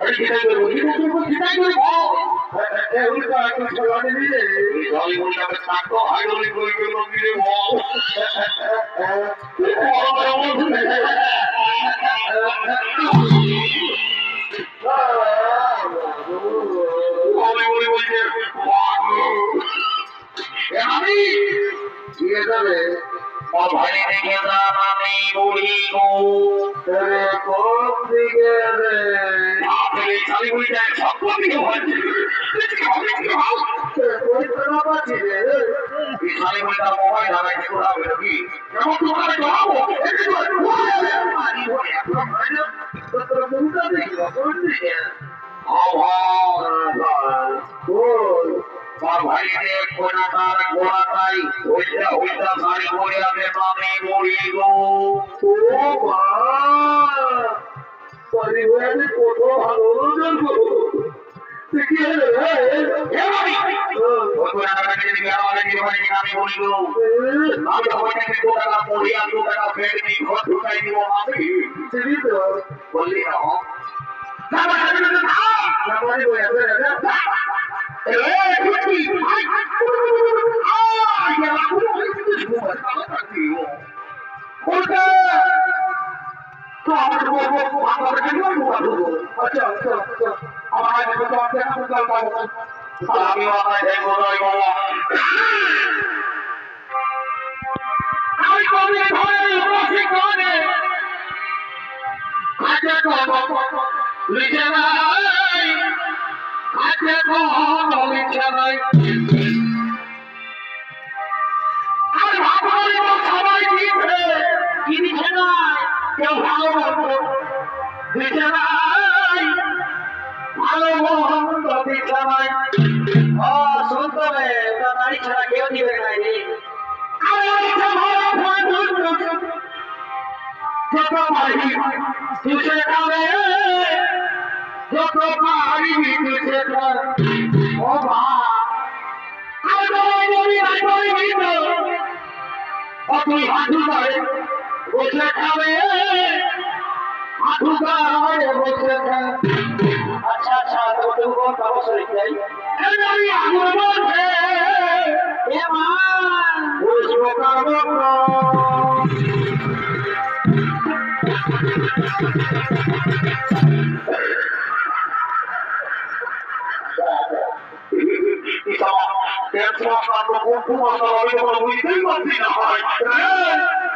আমি কিতা করব অভারে দেখে আমি বলি কোন দিকে যায় সব দিকে ভয় তার মোবাইল হারাই দেখো না হবে নাকি কেমন তো করে যাব একটু পানি হয়ে এখন তোর মুখটা দেখি কোন দিকে ভাইরে কোনাকার গোড়াটাই হইতা হইতা শাড়ি পরে আমি নামে মরি ও মা পরিবারে কত ভালো জানব কি হলো তো হইতে দু টাকা পড়ি আর দু টাকা ফের নি ঘর আমি দিবি তো বললি না। না না না না বলি বয়া না আজকে কোনো ইচ্ছা নাই। আর ভাবলি সবাই দিচ্ছে কি দিচ্ছে না কেউ ভালো বলব দিচ্ছে নাই, ভালো মন্দ দিচ্ছে নাই। ও শুনতে হবে তার ছাড়া কেউ দিবে নাই। রে যত পারি, তুষে খাবে, যত পারি, তুষে খাবে। ও, মা। তুই হাঁটু বসে খাবে। হাঁটু গায়ে বসে খাবে। আচ্ছা আচ্ছা তো তুমি কোন অবসর আমি আগুন বলছে এ মা বুঝব কারও আমি আমি কি আমাদের ঘরে বলব নি উপযুক্ত সময় আমি তোমাকে নিব না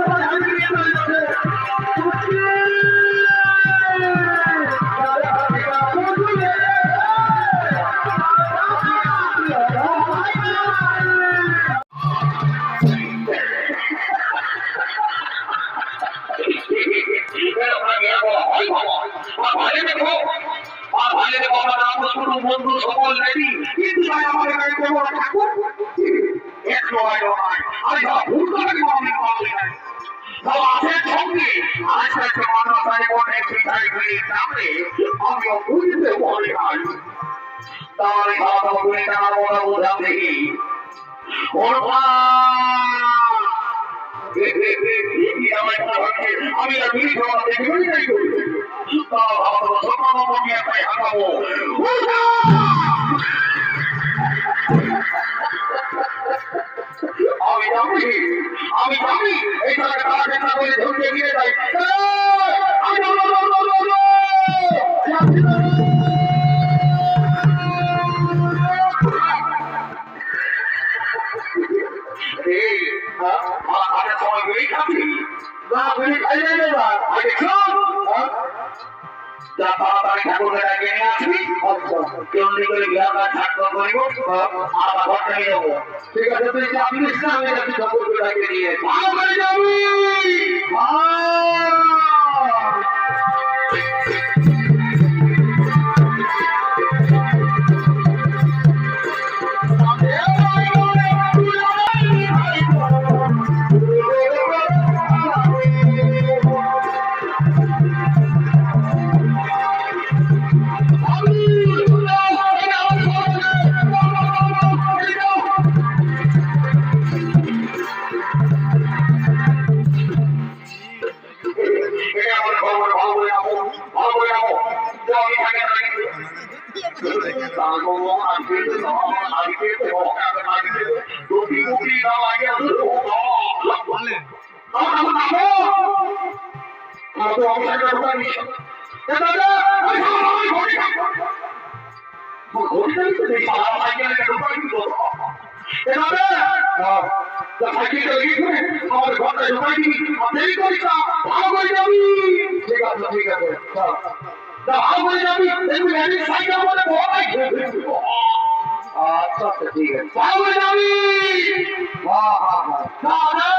বন্ধু করে নামে আমিও বুঝতে পারি নাই তাহলে দাওয়া করে টাকা বড় বোঝাম দেখি আমি আর হাঁটাবো আমি জানি আমি জানি এই তারা কেনা করে ধরতে গিয়ে যাই। আমি কেমনি করে কাজ ছাড়তে করিব আর ঘর নিয়ে ঠিক আছে যাবি যাবি আমাদের ঘরটা ঢুকাই দিবি দেরি করিস না ভালো করে যাবি ঠিক আছে। ঠিক আছে ভালো করে যাবি দেখবি গাড়ির সাইকেল মধ্যে ভয় আচ্ছা আচ্ছা ঠিক আছে ভালো করে যাবি হ্যাঁ হ্যাঁ হ্যাঁ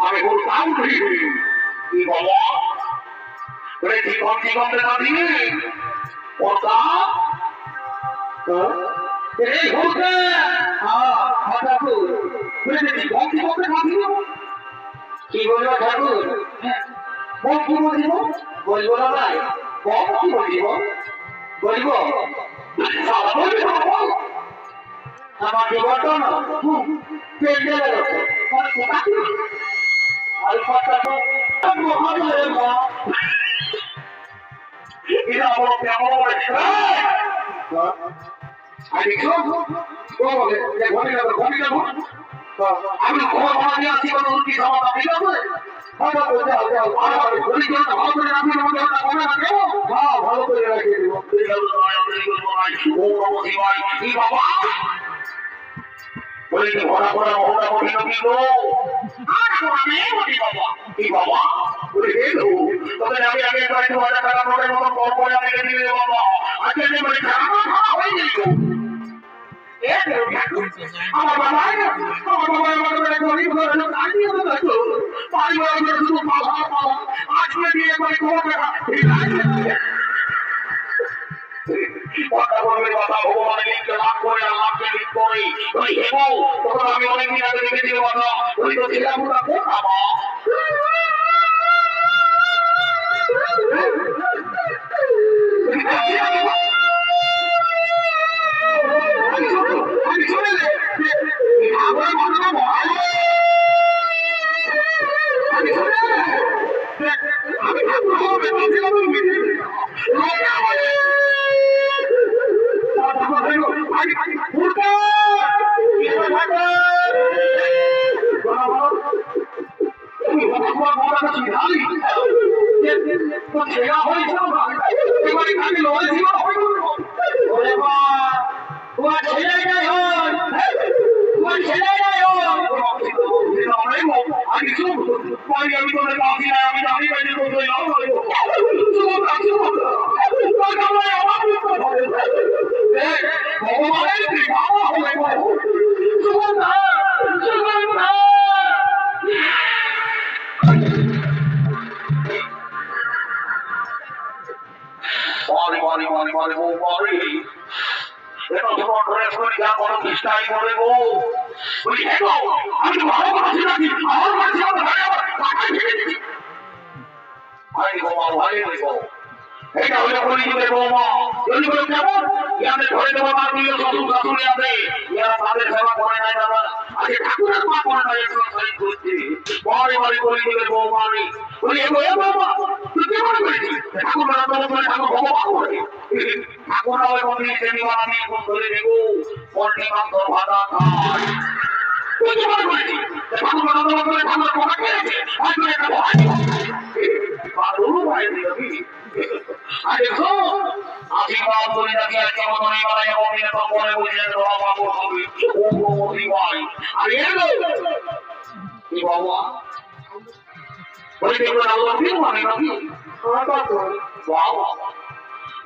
আমি উঠি কি বাবা রে ঠিক হন ঠিক হন দেখা হ্যাঁ পারি কি বলব বলব না ভাই বল কি বলব বলব আমার জীবন পেট আমি খবর নিয়ে আসছি কোনো উন্নতি সমাধান ঠিক আছে ভালো করে দাও দাও ভালো করে ঘটি যাও না ভালো রাখি আমাদের ওটা মনে রাখো হ্যাঁ ভালো করে রাখি দেব আমি কি বাবা বলে কি ভরা ভরা মহলা কঠিন কি গো? আর আমি বলি বাবা। কি বাবা? বলে গো তবে আমি আগে একবার দু হাজার টাকা নোটের মতো কম করে আমি রেখে দিলে বাবা। আজকে যে মানে খারাপ খারাপ হয়ে গেল আমার বাবা আমার বাবা আমাকে গরিব ঘরে লোক তো দেখো পারিবারিক শুধু বাবা আমি ভালো করছি নাকি আমার কাছে আমার ভাই আমার ভাই ভাই গো এটা হলো পরিচিতের বৌমা যদি বলে কেমন ইয়াদের ধরে দেবো তার প্রিয় শ্বশুর শাশুড়ি আছে ইয়ারা তাদের সেবা করে নাই দাদা আজকে ঠাকুরের মা করে নাই এক্সারসাইজ করছে বারে বারে পরিচিতের বৌমা আমি। বলি, এগো এ বৌমা তুই কি মনে করেছিস ঠাকুর বেড়া তোর করে ঠাকুর ভগবান করে ঠাকুর হবে মন্দির শনিবার আমি এখন ধরে দেবো পূর্ণিমা তোর ভাতা খায়। তুই কি মনে করেছিস ঠাকুর বেড়া তোর করে ঠাকুর কোথা খেয়েছে। হয়তো একটা ভয় বাদুর ভাই আর দেখো আশীর্বাদ করে নাকি আর কেমন ধরে বাড়াই এবং এরকম মনে বুঝলেন ধরা পাবো হবে ও প্রমতি ভাই আর এলো কি বাবা, বলে দেখো আল্লাহ কি মানে নাকি?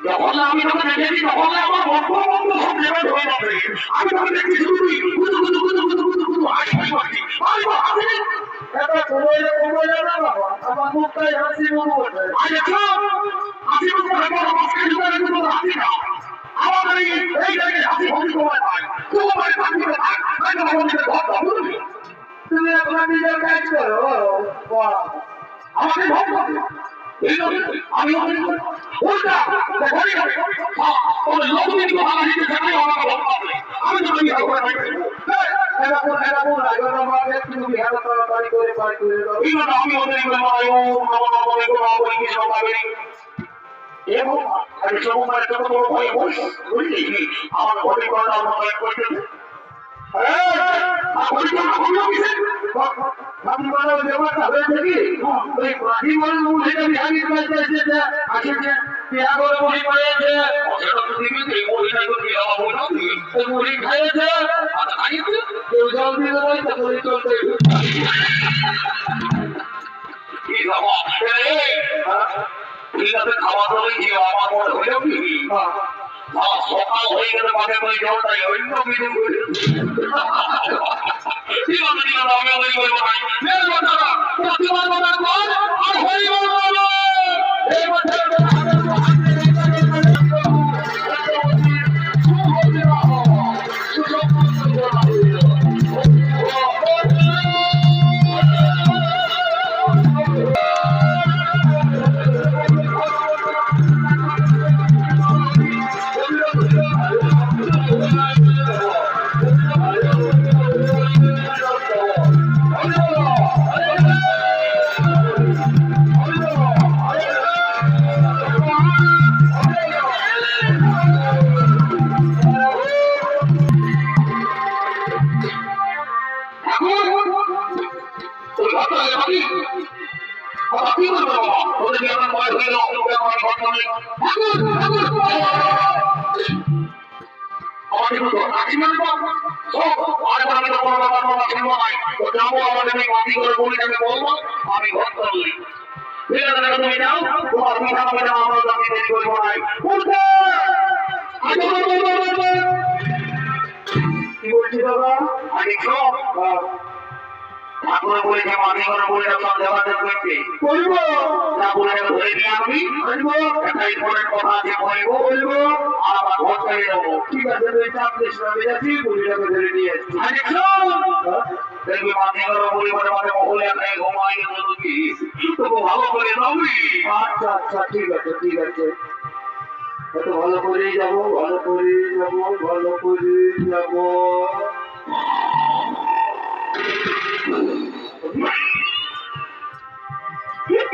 যখন আমি তোকে দেখেছি, তখন আমার বন্ধ বন্ধ সব লেভেল হয়ে যাবে। আমি তোকে দেখি শুধু কুতু কুতু কুতু কুতু বড় আমাদের এই জায়গায় হাসি হাসি সময় পায় তোমার থাকবে থাক তাই আমাদের ঘর বুঝলি তুমি হবে ভয় করবে আমি তো আমি ভয় করে এরকম এরকম লাগল আমাকে তুমি ভালো করে করে নব নব বলে কোনো বলে কিছু পাবে এবং আমি সময় একটা তো ভয় বস বুঝলি আমার ঘরে করাটা আমার খাওয়া ওই দিয়ে আমার বাবা, সকাল হয়ে গেলে মাঝে মাঝে জলটাই অন্য কিছু করে। কি বলতে দিল না, আমি ওই বলব ভাই। বের কথা না, প্রতিবার কথা কর, আর হরিবল আমি ঘর করলি দাদা, তুমি যাও তোমার তুমি থাকা আমরা আমি দেরি করব নাই কি বলছি বাবা আমি সব ঠাকুর করে বলে করতে বলব কথা বলব বলব করে দেবো ঠিক আছে নিয়ে করে বলি ভালো করে নবি আচ্ছা আচ্ছা ঠিক আছে ঠিক আছে। ভালো করেই যাব, ভালো করে যাব, ভালো করে যাব।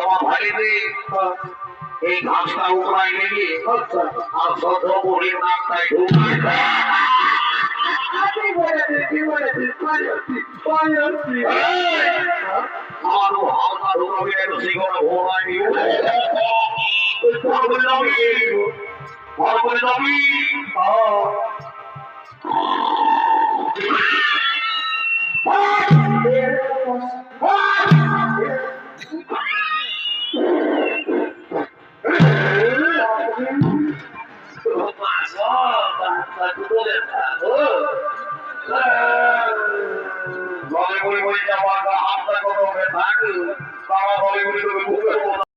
হ্যাঁ এই ঘাসটা উপরাই নিয়ে আর সদ্য বলির নাকটায় ঢুকায় আমারও হালকা ঢুকাবে একটু সেগুলো ঘোরায় নিয়ে ভালো করে যাবি ভালো করে যাবি হ্যাঁ నాకు